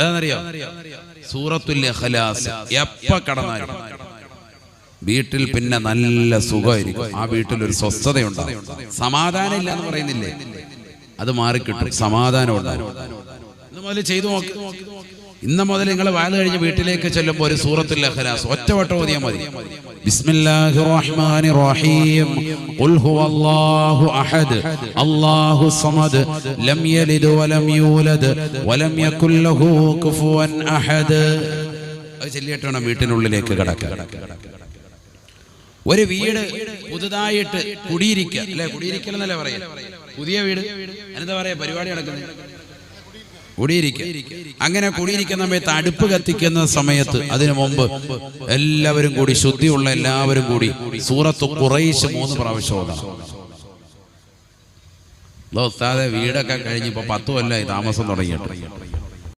ഏതാണെന്നറിയോ സൂറത്തുൽ ഇഖ്ലാസ്. എപ്പ കടന്നാലും. വീട്ടിൽ പിന്നെ നല്ല സുഖമായിരിക്കും. ആ വീട്ടിൽ ഒരു സ്വസ്ഥതയുണ്ടാകും സമാധാനം ഇല്ല എന്ന് പറയുന്നില്ലേ? അത് മാറിക്കിട്ടും. സമാധാനം ഉണ്ടാകും ഇന്ന് മുതൽ ചെയ്തു നോക്ക്. ഇന്ന് മുതൽ നിങ്ങൾ വാൽ കഴിഞ്ഞ് വീട്ടിലേക്ക് ചെല്ലുമ്പോൾ ഒരു സൂറത്തിൽ ഇഖ്ലാസ് ഒറ്റ വട്ടം ഓതിയാൽ മതി. ബിസ്മില്ലാഹിർ റഹ്മാനിർ റഹീം ഖുൽ ഹുവല്ലാഹു അഹദ്. അല്ലാഹു സമദ്. ലം യലിദ് വലം യൂലദ്. വലം യകുൽ ലഹു കുഫുവൻ അഹദ്. അത് ചൊല്ലിയിട്ട് വേണം വീട്ടിനുള്ളിലേക്ക് കടക്കുക. ഒരു വീട് പുതുതായിട്ട് കുടിയിരിക്കുക. അല്ലെ? കുടിയിരിക്കൽ എന്നല്ലേ പറയാ പുതിയ വീട്. എന്താ പറയാ? പരിപാടി നടക്കുന്നത്. കുടിയിരിക്കുക. അങ്ങനെ കുടിയിരിക്കുന്ന സമയത്ത് അടുപ്പ് കത്തിക്കുന്ന സമയത്ത് അതിനു മുമ്പ് എല്ലാവരും കൂടി ശുദ്ധിയുള്ള എല്ലാവരും കൂടി സൂറത്ത് കുറേശ്ശ് മൂന്ന് പ്രാവശ്യം ഓതാം ഉസ്താദെ വീടൊക്കെ കഴിഞ്ഞ് ഇപ്പൊ പത്ത് കൊല്ലമായി താമസം തുടങ്ങിയിട്ട്.